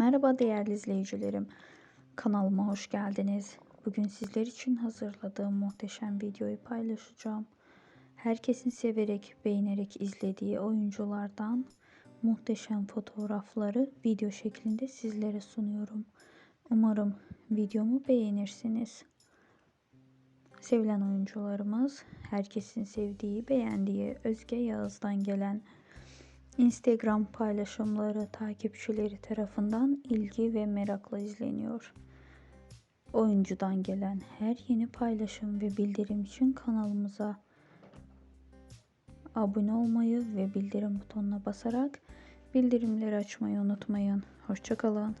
Merhaba değerli izleyicilerim. Kanalıma hoş geldiniz. Bugün sizler için hazırladığım muhteşem videoyu paylaşacağım. Herkesin severek, beğenerek izlediği oyunculardan muhteşem fotoğrafları video şeklinde sizlere sunuyorum. Umarım videomu beğenirsiniz. Sevilen oyuncularımız, herkesin sevdiği, beğendiği Özge Yağız'dan gelen Instagram paylaşımları takipçileri tarafından ilgi ve merakla izleniyor. Oyuncudan gelen her yeni paylaşım ve bildirim için kanalımıza abone olmayı ve bildirim butonuna basarak bildirimleri açmayı unutmayın. Hoşçakalın.